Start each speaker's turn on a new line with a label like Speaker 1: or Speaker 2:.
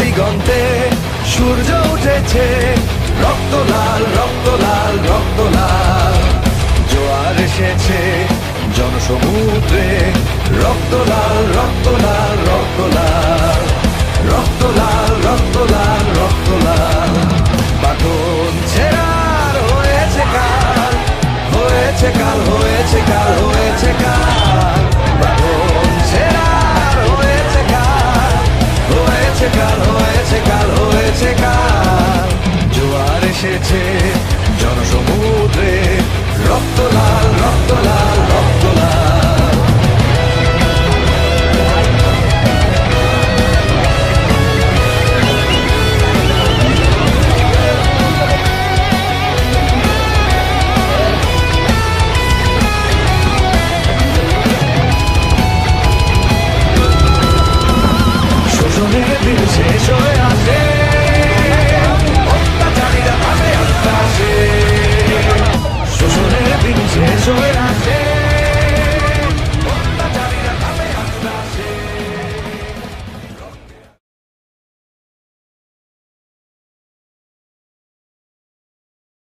Speaker 1: দিগন্তে সূর্য উঠেছে। রক্ত লাল রক্ত লাল রক্ত লাল। জোয়ার এসেছে জনসমুদ্রে। রক্ত লাল রক্ত লাল রক্ত লাল। রক্ত লাল রক্ত লাল রক্ত লাল। বাটন ছেড়ার হয়েছে কাল হয়েছে কাল হয়েছে কাল।